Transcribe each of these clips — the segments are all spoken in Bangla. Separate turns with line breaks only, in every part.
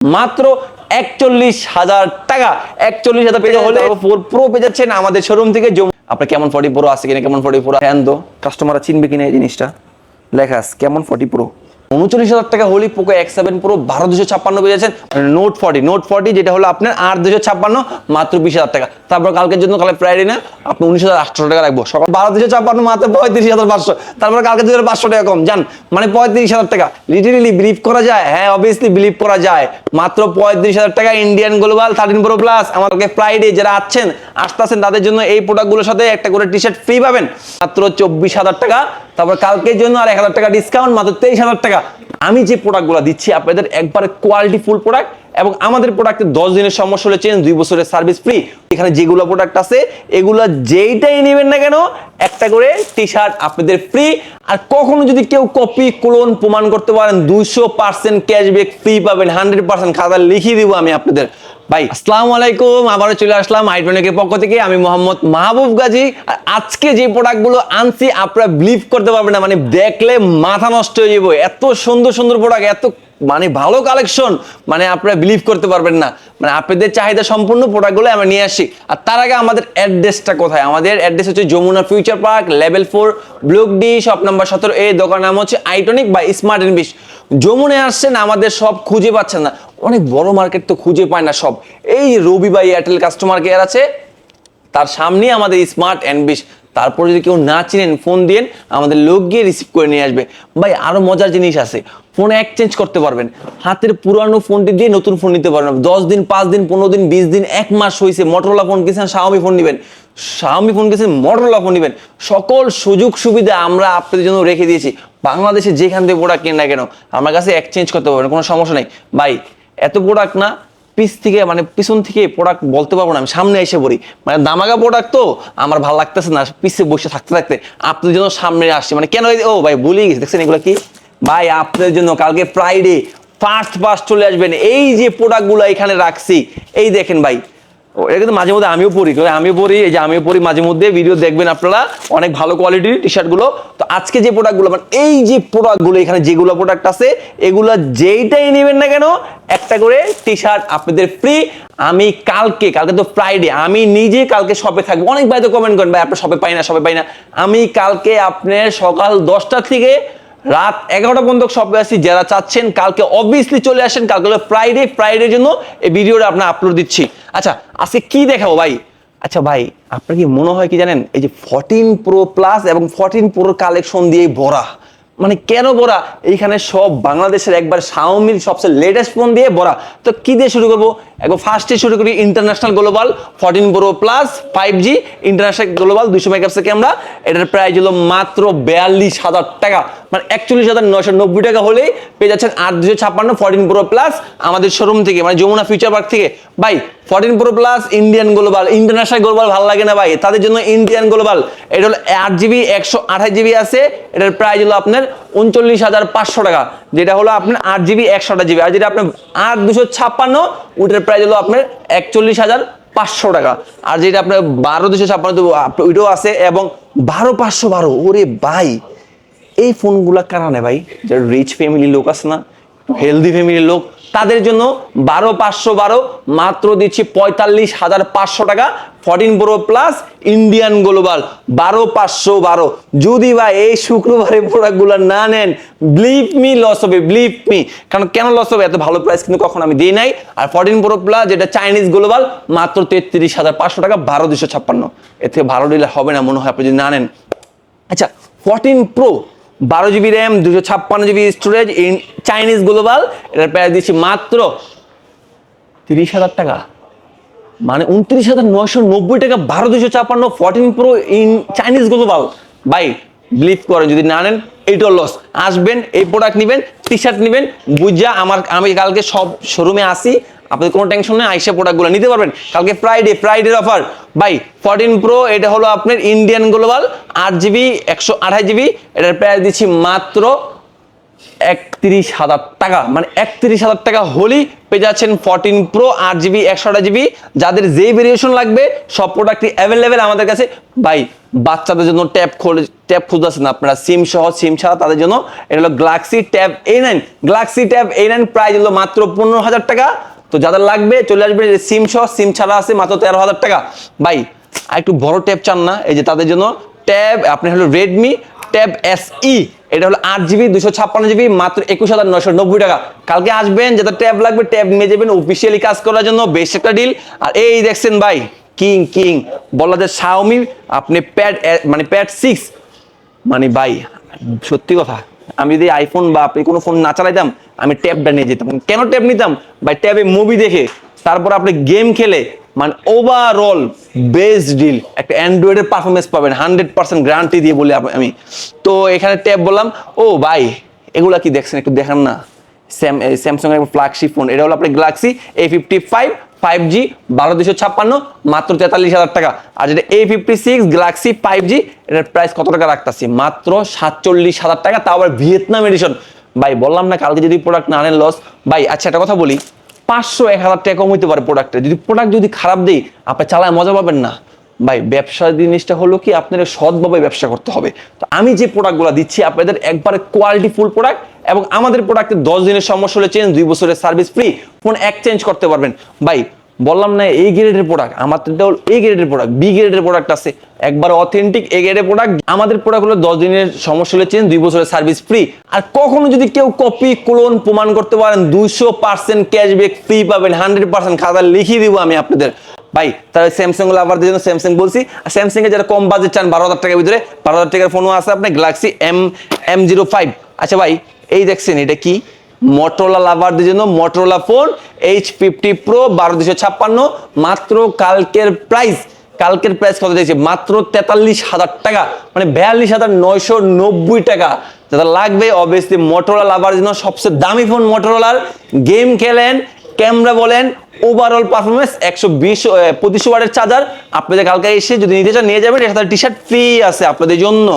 মাত্র একচল্লিশ হাজার টাকা। একচল্লিশ হাজার পেজে হলে ফোর প্রো পেয়ে যাচ্ছেন আমাদের শোরুম থেকে। জম- আপনার কেমন ফর্টি প্রো আছে কিনা কেমন ফর্টি প্রো হ্যান দো কাস্টমাররা চিনবে কিনা এই জিনিসটা? লেখা আছে কেমন ফর্টি প্রো উনচল্লিশ হাজার টাকা হলে পোকো এক্স সেভেন প্রো বারো দুশো ছাপ্পান্ন পেয়ে যাচ্ছেন নোট ফর্টি নোট ফর্টি যেটা হলো আপনার আট দুশো ছাপ্পান্ন, মাত্র বিশ হাজার টাকা। তারপর কালকের জন্য কালে ফ্রাইডে না, আপনি উনিশ হাজার আটশো টাকা রাখব। সকাল বারো দুশো ছাপ্পান্ন, মাত্র পঁয়ত্রিশ হাজার পাঁচশো। তারপর কালকে দুশো পাঁচশো টাকা কম যান মানে পঁয়ত্রিশ হাজার টাকা। লিটারেলি বিলিভ করা যায় হ্যাঁ অবভিয়াসলি বিলিভ করা যায়। মাত্র পঁয়ত্রিশ হাজার টাকা Indian global thirteen pro plus আমাদেরকে ফ্রাইডে যারা আছেন, আসতে তাদের জন্য এই প্রোডাক্টগুলোর সাথে একটা করে টি শার্ট ফ্রি পাবেন। মাত্র চব্বিশ হাজার টাকা। তারপর কালকের জন্য আর এক হাজার টাকা ডিসকাউন্ট মাত্র তেইশ হাজার টাকা। আমি যে প্রোডাক্টগুলো দিচ্ছি, আপনাদের একবারে কোয়ালিটি ফুল প্রোডাক্ট এবং আমাদের প্রোডাক্টে দশ দিনের সমস্যা হলে চেঞ্জ দুই বছরের সার্ভিস ফ্রি এখানে যেগুলো প্রোডাক্ট আছে, এগুলো যেইটাই নেবেন না কেন, একটা করে টি শার্ট আপনাদের ফ্রি আর কখনো যদি কেউ কপি ক্লোন প্রমাণ করতে পারেন, দুইশো পার্সেন্ট ক্যাশব্যাক ফ্রি পাবেন হান্ড্রেড পার্সেন্ট খাতা লিখিয়ে দিব আমি আপনাদের। ভাই, আসসালামু আলাইকুম, আবারও চলে আসলাম আইটনিকের পক্ষ থেকে। আমি মোহাম্মদ মাহবুব গাজী। আর আজকে যে প্রোডাক্টগুলো আনছি, আপনারা বিলিভ করতে পারবেন না মানে দেখলে মাথা নষ্ট হয়ে যাব। এত সুন্দর সুন্দর প্রোডাক্ট, এত মানে ভালো কালেকশন মানে আপনারা বিলিভ করতে পারবেন না। মানে আপনাদের চাহিদা সম্পূর্ণ প্রোডাক্টগুলো আমরা নিয়ে আসি আর তার আগে আমাদের অ্যাড্রেসটা কোথায়? আমাদের অ্যাড্রেস হচ্ছে Jamuna future park level four block D shop number সতেরো এই দোকান নাম হচ্ছে আইটনিক বা স্মার্ট ইনভিশ যমুনায় আসছেন, আমাদের সব খুঁজে পাচ্ছেন না। অনেক বড় মার্কেট তো খুঁজে পায় না সব। এই রবি বা এয়ারটেল কাস্টমার কেয়ার আছে, তার সামনে আমাদের স্মার্ট অ্যান্ডবিশ তারপরে যদি কেউ না চিনেন ফোন দিন আমাদের লোক গিয়ে রিসিভ করে নিয়ে আসবে। ভাই, আরও মজার জিনিস আছে। ফোন এক্সচেঞ্জ করতে পারবেন। হাতের পুরানো ফোনটি দিয়ে নতুন ফোন নিতে পারবেন। দশ দিন, পাঁচ দিন, পনেরো দিন, বিশ দিন, এক মাস হয়েছে মোটরোলা ফোন কিনছেন শাওমি ফোন নেবেন। শাওমি ফোন কিনছেন মোটরোলা ফোন নেবেন। সকল সুযোগ সুবিধা আমরা আপনাদের জন্য রেখে দিয়েছি। বাংলাদেশে যেখান থেকে প্রোডাক্ট কেন না কেন, আমার কাছে এক্সচেঞ্জ করতে পারবেন, কোনো সমস্যা নেই। ভাই এত প্রোডাক্ট না পিস থেকে মানে পিছন থেকে প্রোডাক্ট বলতে পারব না, আমি সামনে এসে পড়ি। মানে দামাগা প্রোডাক্ট তো, আমার ভালো লাগতেছে না পিছে বসে থাকতে থাকতে। আপনাদের জন্য সামনে আসছে মানে কেন ও ভাই বলেই গেছে, দেখছেন এগুলো কি? ভাই, আপনাদের জন্য কালকে ফ্রাইডে ফার্স্ট ফার্স্ট চলে আসবেন। এই যে প্রোডাক্টগুলো এখানে রাখছি, এই দেখেন ভাই এটা কিন্তু মাঝে মধ্যে আমিও পড়ি আমিও পড়ি এই যে আমিও পড়ি মাঝে মধ্যে ভিডিও দেখবেন আপনারা, অনেক ভালো কোয়ালিটির টি শার্টগুলো তো আজকে যে প্রোডাক্টগুলো মানে এই যে প্রোডাক্টগুলো এখানে যেগুলো প্রোডাক্ট আছে, এগুলো যেইটাই নেবেন না কেন, একটা করে টি শার্ট আপনাদের ফ্রি আমি কালকে কালকে তো ফ্রাইডে আমি নিজে কালকে শপে থাকব। অনেক ভাই তো কমেন্ট করেন, ভাই, আপনার শপে পাই না শপে পাই না। আমি কালকে আপনার সকাল দশটা থেকে রাত এগারোটা পর্যন্ত শপে আসি যারা চাচ্ছেন কালকে অবভিয়াসলি চলে আসেন, কালকে ফ্রাইডে ফ্রাইডের জন্য এই ভিডিওটা আপনার আপলোড দিচ্ছি। আচ্ছা আজকে কি দেখাবো ভাই? আচ্ছা ভাই, আপনার কি মনে হয় কি জানেন? এই যে ফোরটিন প্রো প্লাস এবং ফোরটিন প্রোর কালেকশন দিয়ে ভরা মানে কেন ভরা এইখানে সব বাংলাদেশের একবার শাওমির সবচেয়ে লেটেস্ট ফোন দিয়ে ভরা তো কি দিয়ে শুরু করব? একবার ফার্স্টে শুরু করি international global fourteen pro plus five G international global দুশো মেগাপিক্সেল ক্যামেরা এটার প্রাইস হলো মাত্র বিয়াল্লিশ হাজার টাকা। মানে একচল্লিশ হাজার নয়শো নব্বই টাকা হলেই পেয়ে যাচ্ছেন আট দুশো ছাপ্পান্ন ফোরটিন প্রো প্লাস আমাদের শোরুম থেকে মানে যমুনা ফিউচার পার্ক থেকে। ভাই fourteen pro plus Indian global international global ভালো লাগে না ভাই? তাদের জন্য ইন্ডিয়ান গ্লোবাল এটা হলো আট জিবি একশো আঠাশ জিবি আছে। এটার প্রাইস হলো আপনার উনচল্লিশ হাজার পাঁচশো টাকা। যেটা হলো আপনার আট জিবি একশো আঠাশ জিবি আর যেটা আপনার আট দুশো ছাপ্পান্ন ওইটার প্রাইস হলো আপনার একচল্লিশ হাজার পাঁচশো টাকা। আর যেটা আপনার বারো দুশো ছাপ্পান্ন ওইটাও আছে এবং বারো পাঁচশো বারো, ওরে ভাই, এই ফোনগুলা কারা নেয় ভাই? যারা রিচ ফ্যামিলির লোক আছে না হেলদি ফ্যামিলির লোক তাদের জন্য বারো পাঁচশো বারো, মাত্র দিচ্ছি পঁয়তাল্লিশ হাজার পাঁচশো টাকা। Fourteen pro plus Indian global বারো পাঁচশো বারো। যদি বা এই শুক্রবারে প্রোডাক্টগুলো না নেন ব্লিপ মি লস হবে ব্লিপ মি কারণ কেন লস হবে? এত ভালো প্রাইস কিন্তু কখন আমি দিই নাই। আর ফোরটিন প্রো প্লাস যেটা চাইনিজ গ্লোবাল মাত্র তেত্রিশ হাজার পাঁচশো টাকা, বারো দুশো ছাপ্পান্ন। এর থেকে ভালো দিলে হবে না, মনে হয় আপনি যদি না নেন। আচ্ছা ফোরটিন প্রো বারো জিবি র্যাম, দুশো ছাপ্পান্ন GB storage in Chinese global এটার প্রাইস দিচ্ছি মাত্র তিরিশ হাজার টাকা। মানে উনত্রিশ হাজার নয়শো নব্বই টাকা, বারো দুশো ছাপ্পান্ন fourteen pro in Chinese global by believe করেন, যদি না নেন এইটাও লস আসবেন, এই প্রোডাক্ট নেবেন টি শার্ট নেবেন, বুঝা আমার, আমি কালকে সব শোরুমে আসি আপনাদের কোনো টেনশন নেই, আইসা প্রোডাক্টগুলো নিতে পারবেন। কালকে ফ্রাইডে ফ্রাইডের অফার বাই ফোরটিন প্রো এটা হলো আপনার ইন্ডিয়ান গ্লোবাল আট জিবি একশো আঠাশ জিবি এটার প্রাইস দিচ্ছি মাত্র একত্রিশ হাজার টাকা। মানে একত্রিশ হাজার টাকা হলেই পেয়ে যাচ্ছেন ফোরটিন প্রো আট জিবি একশো আট জিবি যাদের যেই ভেরিয়েশন লাগবে, সব প্রোডাক্টই অ্যাভেলেবেল আমাদের কাছে। ভাই, বাচ্চাদের জন্য ট্যাব খোলে ট্যাব খুঁজতেছেন আপনারা সিম সহ সিম ছাড়া তাদের জন্য। এটা হলো Galaxy tab A nine Galaxy tab A nine price হলো মাত্র পনেরো হাজার টাকা। তো যাদের লাগবে চলে আসবে সিম সহ, সিম ছাড়া আছে মাত্র তেরো হাজার টাকা। ভাই আর একটু বড় ট্যাব চান না, এই যে তাদের জন্য ট্যাব, আপনি হলো রেডমি ট্যাব এস ই এটা হলো আট জিবি, দুশো ছাপ্পান্ন জিবি, মাত্র একুশ হাজার নশো নব্বই টাকা। কালকে আসবেন যেটা ট্যাব লাগবে, ট্যাব নিয়ে যাবেন অফিসিয়ালি কাজ করার জন্য বেশ একটা ডিল আর এই দেখছেন ভাই কিং কিং বলা যায় শাওমি আপনি প্যাড মানে প্যাড সিক্স মানে ভাই, সত্যি কথা আমি যদি আইফোন বা আপনি কোনো ফোন না চালাইতাম, আমি ট্যাবটা নিয়ে যেতাম। কেন ট্যাব নিতাম? ভাই ট্যাবে মুভি দেখে, তারপর আপনি গেম খেলে মানে ওভারঅল বেস্ট ডিল একটা অ্যান্ড্রয়েডের পারফরমেন্স পাবেন হান্ড্রেড পার্সেন্ট গ্যারান্টি দিয়ে বলি আমি। তো এখানে ট্যাব বললাম, ও ভাই, এগুলা কি দেখছেন? একটু দেখান না। স্যাম স্যামসাং এর ফ্ল্যাগশিপ ফোন এটা হলো আপনার Galaxy A fifty five five G বারো দুশো ছাপ্পান্ন, মাত্র তেতাল্লিশ হাজার টাকা। আর যেটা A fifty six Galaxy five G এটার প্রাইস কত টাকা রাখতেছি? মাত্র সাতচল্লিশ হাজার টাকা, তাও আবার ভিয়েতনাম এডিশন ভাই, বললাম না কালকে যদি প্রোডাক্ট না আনেন লস ভাই আচ্ছা একটা কথা বলি। পাঁচশো এক হাজার টাকা কম হইতে পারে প্রোডাক্টে যদি প্রোডাক্ট যদি খারাপ দিই, আপনি চালায় মজা পাবেন না। ভাই, ব্যবসা জিনিসটা হলো কি আপনাদের সৎভাবে ব্যবসা করতে হবে। তো আমি যে প্রোডাক্টগুলো দিচ্ছি, আপনাদের একবারে কোয়ালিটি ফুল প্রোডাক্ট এবং আমাদের প্রোডাক্টে দশ দিনের সমস্যা হলে চেঞ্জ দুই বছরের সার্ভিস ফ্রি ফোন এক্সচেঞ্জ করতে পারবেন। ভাই, বললাম না এই গ্রেডের প্রোডাক্ট আমাদের এই গ্রেডের প্রোডাক্ট বি গ্রেডের প্রোডাক্ট আছে। একবার অথেন্টিক এ গ্রেডের প্রোডাক্ট আমাদের প্রোডাক্টগুলো দশ দিনের সমস্যা হলে চেঞ্জ দুই বছরের সার্ভিস ফ্রি আর কখনো যদি কেউ কপি ক্লোন প্রমাণ করতে পারেন, দুইশো পার্সেন্ট ক্যাশব্যাক ফ্রি পাবেন হান্ড্রেড পার্সেন্ট খাতা লিখিয়ে দিব আমি আপনাদের। ভাই, তাহলে স্যামসাং লাভারদের জন্য স্যামসাং বলছি স্যামসাং এর যারা কম বাজেট চান বারো হাজার টাকার ভিতরে, বারো হাজার টাকার ফোনও আছে আপনার Galaxy M M zero five আচ্ছা ভাই, এই দেখছেন এটা কি? মোটরোলা লাভারদের জন্য Motorola phone edge fifty pro বারো দুশো ছাপ্পান্ন। মাত্র কালকের প্রাইস কালকের প্রাইস কত দিয়েছে মাত্র তেতাল্লিশ হাজার টাকা মানে বিয়াল্লিশ হাজার নয়শো নব্বই টাকা। যারা লাগবে অবভিয়াসলি মোটরোলা লাভার জন্য সবচেয়ে দামি ফোন মোটরোলার গেম খেলেন ক্যামেরা বলেন ওভারঅল পারফরমেন্স একশো বিশ পঁচিশ ওয়ার্ডের চার্জার। আপনাদের কালকে এসে যদি নিতে চান, নিয়ে যাবেন। এটা টি শার্ট ফ্রি আছে আপনাদের জন্য।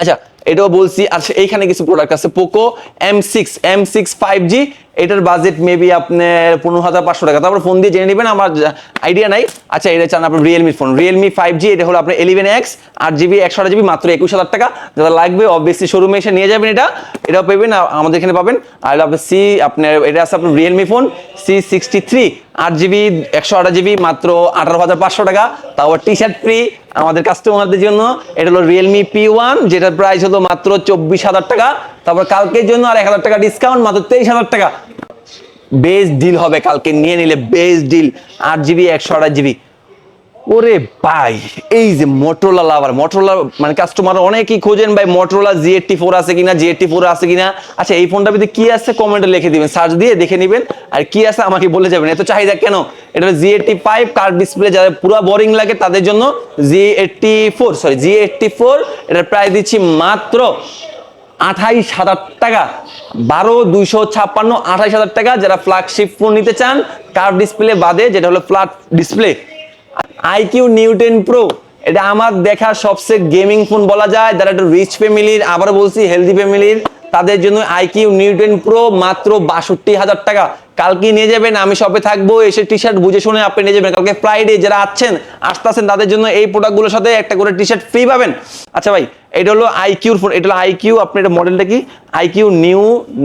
আচ্ছা এটাও বলছি। আর এইখানে কিছু প্রোডাক্ট আছে Poco M six M six five G এটার বাজেট মেবি আপনার পনেরো হাজার পাঁচশো টাকা। তারপর ফোন দিয়ে জেনে নেবেন, আমার আইডিয়া নাই। আচ্ছা এটা চান আপনার Realme phone Realme five G এটা হলো আপনার এলিভেন এক্স আট জিবি একশো আট জিবি মাত্র একুশ হাজার টাকা। যারা লাগবে অবভিয়াসলি শোরুমে এসে নিয়ে যাবেন এটা। এটাও পাবেন আমাদের এখানে পাবেন। আর আপনার সি আপনার, এটা আছে আপনার Realme phone C sixty three আট জিবি একশো আট জিবি মাত্র আঠারো হাজার পাঁচশো টাকা। তাও টি শার্ট ফ্রি আমাদের কাস্টমারদের জন্য। এটা হলো রিয়েলমি পি ওয়ান যেটার প্রাইস হলো মাত্র চব্বিশ হাজার টাকা। তারপর কালকের জন্য আর এক হাজার টাকা ডিসকাউন্ট মাত্র তেইশ হাজার টাকা। বেস ডিল হবে কালকে, নিয়ে নিলে বেস ডিল আট জিবি একশো আঠাশ জিবি ওরে ভাই, এই যে মোটরোলা লাভার মোটরোলা মানে কাস্টমার অনেকেই খোঁজেন ভাই মোটরোলা জি এইটটি ফোর আছে কিনা জি এইটটি ফোর আছে কিনা। আচ্ছা এই ফোনটা ভিতরে কি আছে? কমেন্টে লিখে দিবেন সার্চ দিয়ে দেখে নেবেন। আর কি আছে? আমাকে বলে যাবেন। এত চাহিদা কেন? এটা G eighty five curved display যাদের পুরো বোরিং লাগে, তাদের জন্য G eighty four sorry G eighty four এটার প্রাইস দিচ্ছি মাত্র আঠাইশ হাজার টাকা। বারো, দুইশো ছাপ্পান্ন, আঠাইশ হাজার টাকা যারা ফ্ল্যাগশিপ ফোন নিতে চান কার্ভ ডিসপ্লে বাদে যেটা হলো flat display iQOO Neo ten pro এটা আমার দেখা সবচেয়ে গেমিং ফোন বলা যায়। যারা একটু রিচ ফ্যামিলির আবার বলছি হেলদি ফ্যামিলির তাদের জন্য আইকিউ নিউটেন প্রো মাত্র বাষট্টি হাজার টাকা। কালকে নিয়ে যাবেন, আমি শপে থাকব, এসে টি শার্ট বুঝে শুনে আপনি নিয়ে যাবেন। কালকে ফ্রাইডে যারা আছেন আসতেছেন তাদের জন্য এই প্রোডাক্টগুলোর সাথে একটা করে টি শার্ট ফ্রি পাবেন। আচ্ছা ভাই, এটা হলো আইকিউর ফোন এটা হলো আইকিউ আপনার এটা মডেলটা কি? IQOO Neo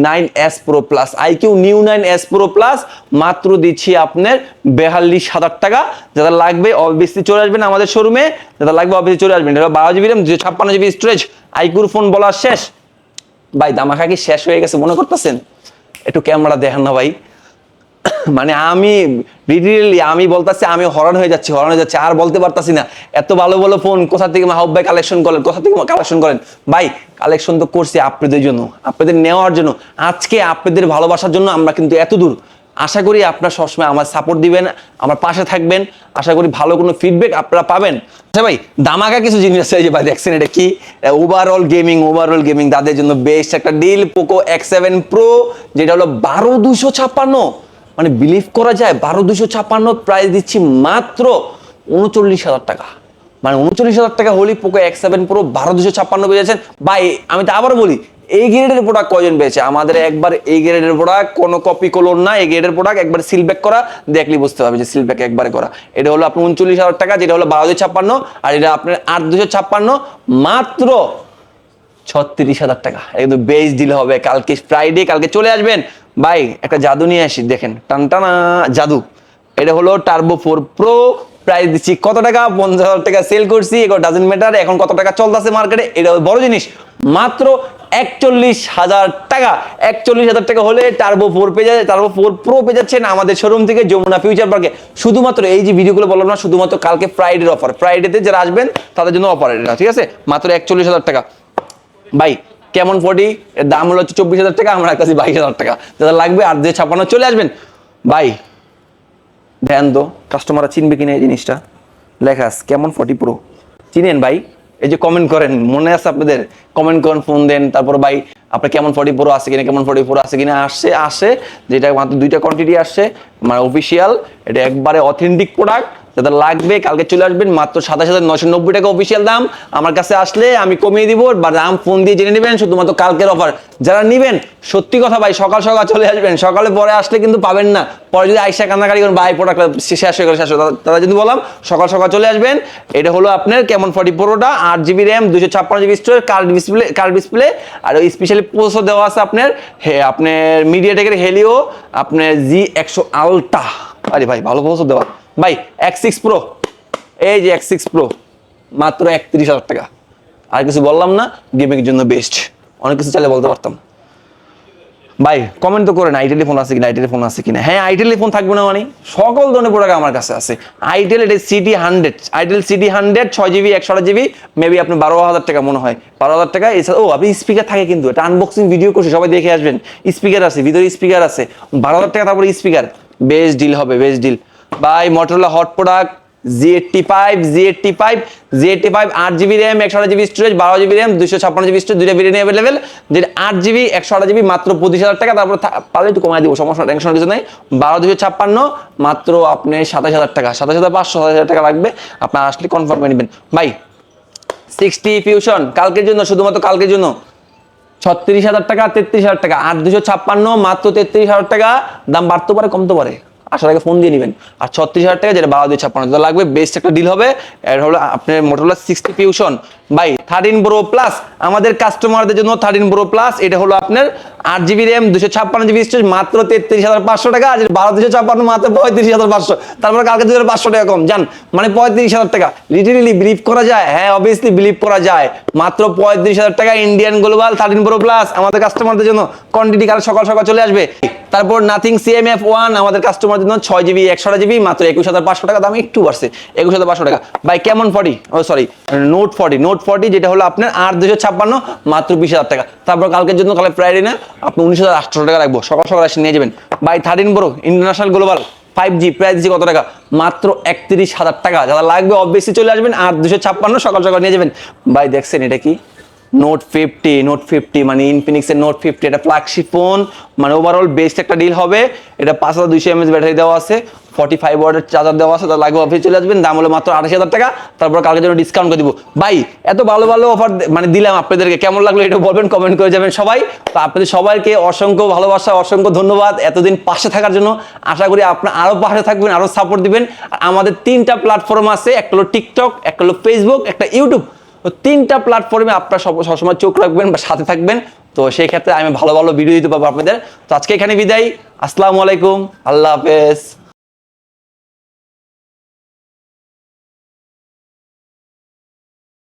nine S pro plus iQOO Neo nine S pro plus মাত্র দিচ্ছি আপনার বেহাল্লিশ হাজার টাকা। যারা লাগবে অবভিয়াসলি চলে আসবেন আমাদের শোরুমে যাদের লাগবে অবভিয়াসলি চলে আসবেন। এটা বারো জিবি র্যাম ছাপ্পান্ন জিবি স্টোরেজ আইকিউর ফোন বলা শেষ। ভাই দামাখা কি শেষ হয়ে গেছে মনে করতেছেন? একটু ক্যামেরা দেখেন না ভাই। মানে আমি লিটারেলি আমি বলতেছি, আমি হরণ হয়ে যাচ্ছি হরণ হয়ে যাচ্ছি, আর বলতে পারতাছি না। এত ভালো ভালো ফোন কোথা থেকে মাহব ভাই কালেকশন করেন, কোথা থেকে কালেকশন করেন? ভাই কালেকশন তো করছি আপনাদের জন্য, আপনাদের নেওয়ার জন্য। আজকে আপনাদের ভালোবাসার জন্য আমরা কিন্তু এত দূর আশা করি আপনারা সবসময় আমার সাপোর্ট দিবেন, আমার পাশে থাকবেন। আশা করি ভালো কোনো ফিডব্যাক আপনারা পাবেন। আচ্ছা ভাই দামাকা কিছু জিনিস আছে যে ভাই দেখছেন এটা কি? ওভারঅল গেমিং ওভারঅল গেমিং তাদের জন্য বেস্ট একটা deal Poco X seven pro যেটা হলো বারো দুশো ছাপ্পান্ন। মানে বিলিভ করা যায়, বারো দুশো ছাপ্পান্ন প্রাইস দিচ্ছি মাত্র উনচল্লিশ হাজার টাকা। মানে উনচল্লিশ হাজার টাকা হলি পোকো এক্স সেভেন প্রো বারো দুশো ছাপ্পান্ন যাচ্ছেন। ভাই, আমি তো আবারও বলি এই গ্রেডের প্রোডাক্ট কয়জন পেয়েছে? আমাদের একবার এই গ্রেডের প্রোডাক্ট কোনো কপি কলোর না এই গ্রেডের প্রোডাক্ট একবার সিল ব্যাক করা দেখলে বুঝতে হবে যে সিল ব্যাক একবারে করা। এটা হলো আপনার উনচল্লিশ হাজার টাকা, যেটা হলো বারো ছাপ্পান্ন, আর এটা আপনার আট দুশো ছাপ্পান্ন, মাত্র ছত্রিশ হাজার টাকা। একদম বেশ দিলে হবে। কালকে ফ্রাইডে কালকে চলে আসবেন। ভাই, একটা জাদু নিয়ে আসি, দেখেন। টানটানা জাদু। এটা হলো টার্বো ফোর প্রো প্রাইস দিচ্ছি কত টাকা? পঞ্চাশ হাজার টাকা সেল করছি, এগুলো ডাজেন্ট ম্যাটার এখন কত টাকা চলতেছে মার্কেটে এটা বড় জিনিস। মাত্র একচল্লিশ হাজার টাকা। একচল্লিশ হাজার টাকা হলে টার্বো ফোর পেয়ে যাচ্ছে টার্বো ফোর প্রো পেয়ে যাচ্ছেন আমাদের শোরুম থেকে যমুনা ফিউচার পার্কে শুধুমাত্র এই যে ভিডিওগুলো বললাম না, শুধুমাত্র কালকে ফ্রাইডের অফার ফ্রাইডেতে যারা আসবেন, তাদের জন্য অফার এটা, ঠিক আছে? মাত্র একচল্লিশ হাজার টাকা। ভাই, কেমন ফোর্টি এর দাম হলো হচ্ছে চব্বিশ হাজার টাকা, আমরা কাছে বাইশ হাজার টাকা। যাদের লাগবে, আর দিয়ে ছাপানো চলে আসবেন। ভাই, ধ্যান তো কাস্টমাররা চিনবে কিনা এই জিনিসটা। লেখাস, কেমন ফর্টি প্রো চিনেন ভাই? এই যে কমেন্ট করেন, মনে আছে আপনাদের? কমেন্ট করেন ফোন দেন, তারপর ভাই, আপনার কেমন ফর্টি ফোর আছে কিনা, কেমন ফর্টি ফোর আছে কিনা, আসছে, আসে, যেটা মাত্র দুইটা কোয়ান্টিটি আসছে মানে অফিসিয়াল এটা একবারে অথেন্টিক প্রোডাক্ট যাদের লাগবে, কালকে চলে আসবেন, মাত্র সাতাশ হাজার নশো নব্বই টাকা অফিসিয়াল দাম। আমার কাছে আসলে আমি কমিয়ে দিব, বা দাম ফোন দিয়ে জেনে নেবেন, শুধুমাত্র কালকের অফার যারা নিবেন, সত্যি কথা ভাই, সকাল সকাল চলে আসবেন। সকালে পরে আসলে কিন্তু পাবেন না। পরে যদি আইসা কান্নাকারি করেন, ভাই প্রোডাক্ট শেষ হয়ে গেলে শেষ তারা যদি বললাম, সকাল সকাল চলে আসবেন, এটা হলো আপনার কেমন ফর্টি প্রোটা আট জিবি র্যাম দুশো ছাপ্পান্ন GB storage curved display curved display আর ওই স্পেশালি প্রসেসর দেওয়া আছে আপনার, হে, আপনার মিডিয়াটেকের হেলিও আপনার জি একশো আলটা আরে ভাই, ভালো প্রসেসর দেওয়া। ভাই এক্স সিক্স প্রো এই যে এক্স সিক্স প্রো মাত্র একত্রিশ হাজার টাকা। আর কিছু বললাম না গেমিং জন্য বেস্ট অনেক কিছু চাইলে বলতে পারতাম। ভাই কমেন্ট তো করেন আইটেল ফোন আছে কিনা আইটেল ফোন আছে কিনা। হ্যাঁ আইটেল ফোন থাকবে না মানে সকল ধরনের প্রোডাক্ট আমার কাছে আছে। আইটেল এটা city hundred itel city hundred ছয় জিবি একশো আট জিবি মেবি আপনি বারো হাজার টাকা মনে হয়। বারো হাজার টাকা, এছাড়া ও, আপনি স্পিকার থাকে কিন্তু, এটা আনবক্সিং ভিডিও করছি, সবাই দেখে আসবেন। স্পিকার আছে, ভিতরে স্পিকার আছে। বারো হাজার টাকা, তারপরে স্পিকার বেস্ট ডিল হবে best deal by Motorola hot product G eighty five G eighty five G eighty five আট জিবি র্যাম একশো আট জিবি স্টোরেজ বারো জিবি র্যাম দুশো ছাপ্পান্ন জিবি স্টোরেজ দুইটা ভেরিয়েন্ট অ্যাভেলেবেল যেটা আট জিবি একশো আট জিবি মাত্র পঁচিশ হাজার টাকা, তারপর পারলে একটু কমাই দিব, সমস্যা টেনশন কিছু নেই। বারো দুশো ছাপ্পান্ন, মাত্র আপনি সাতাশ হাজার টাকা, সাতাশ হাজার পাঁচশো, সাতাশ হাজার টাকা লাগবে। আপনার আসলে কনফার্ম করে নেবেন। ভাই সিক্সটি ফিউশন কালকের জন্য, শুধুমাত্র কালকের জন্য। ছত্রিশ হাজার টাকা, তেত্রিশ হাজার টাকা, আট দুশো ছাপ্পান্ন, মাত্র তেত্রিশ হাজার টাকা। দাম বাড়তে পারে কমতে পারে। আসার আগে ফোন দিয়ে নেবেন। আর ছত্রিশ হাজার টাকা যেটা বারো দুই ছাপ্পান্ন লাগবে বেস্ট একটা ডিল হবে, এর হলো আপনার মোটরলা সিক্সটি ফিউশন বাই থার্টিন প্রো প্লাস আমাদের কাস্টমারদের জন্য থার্টিন প্রো প্লাস এটা হলো আপনার আট জিবি র্যাম দুশো ছাপ্পান্ন জিবি স্টোরেজ মাত্র তেত্রিশ হাজার পাঁচশো টাকা, আর বারো দুশো ছাপ্পান্ন, মাত্র পঁয়ত্রিশ হাজার পাঁচশো, তারপর কালকে দু হাজার পাঁচশো টাকা কম। জান মানে পঁয়ত্রিশ হাজার টাকা। লিটারেলি বিলিভ করা যায় হ্যাঁ অবভিয়াসলি বিলিভ করা যায়। মাত্র পঁয়ত্রিশ হাজার টাকা Indian global thirteen pro plus আমাদের কাস্টমারদের জন্য কোয়ান্টিটি কাল সকাল সকাল চলে আসবে। তারপর নাথিং সিএমএফ ওয়ান আমাদের কাস্টমারদের জন্য ছয় জিবি একশো জিবি মাত্র একুশ হাজার পাঁচশো টাকা, দাম একটু বাড়ছে, একুশ হাজার পাঁচশো টাকা। ভাই, কেমন forty oh sorry note forty note forty যেটা হলো আপনার আট দুশো ছাপ্পান্ন, মাত্র বিশ হাজার টাকা। তারপর কালকের জন্য কালে ফ্রাইডে না, আপনি উনিশ হাজার আটশো টাকা রাখব। সকাল সকাল এসে নিয়ে যাবেন। বাই থার্টিন বড় international global five G price দিচ্ছি কত টাকা? মাত্র একত্রিশ হাজার টাকা। যারা লাগবে অবভিয়াসলি চলে আসবেন, আর দুশো ছাপ্পান্ন সকাল সকাল নিয়ে যাবেন। ভাই দেখছেন, এটা কি? নোট ফিফটি নোট ফিফটি মানে ইনফিনিক্সের নোট ফিফটি এটা ফ্ল্যাগশিপ ফোন মানে ওভারঅল বেস্ট একটা ডিল হবে। এটা পাঁচ হাজার দুইশো এমএস ব্যাটারি দেওয়া আছে। ফর্টি ফাইভ ওয়ার্ডের চার্জার দেওয়া আছে, তার লাগবে অফিসে চলে আসবেন। দাম হলো মাত্র আঠাশ হাজার টাকা। তারপর কালকের জন্য ডিসকাউন্ট করে দিব। ভাই, এত ভালো ভালো অফার মানে দিলাম আপনাদেরকে। কেমন লাগল এটা বলবেন কমেন্ট করে যাবেন সবাই। তো আপনাদের সবাইকে অসংখ্য ভালোবাসা, অসংখ্য ধন্যবাদ এতদিন পাশে থাকার জন্য। আশা করি আপনার আরও পাশে থাকবেন আরও সাপোর্ট দিবেন। আমাদের তিনটা প্ল্যাটফর্ম আছে। একটা হলো টিকটক একটা হলো ফেসবুক একটা ইউটিউব তো তিনটা প্ল্যাটফর্মে আপনারা সব সবসময় চোখ রাখবেন বা সাথে থাকবেন। তো সেই ক্ষেত্রে আমি ভালো ভালো ভিডিও দিতে পারব আপনাদের। তো আজকে এখানে বিদায়। আসসালামু আলাইকুম। আল্লাহ হাফেজ।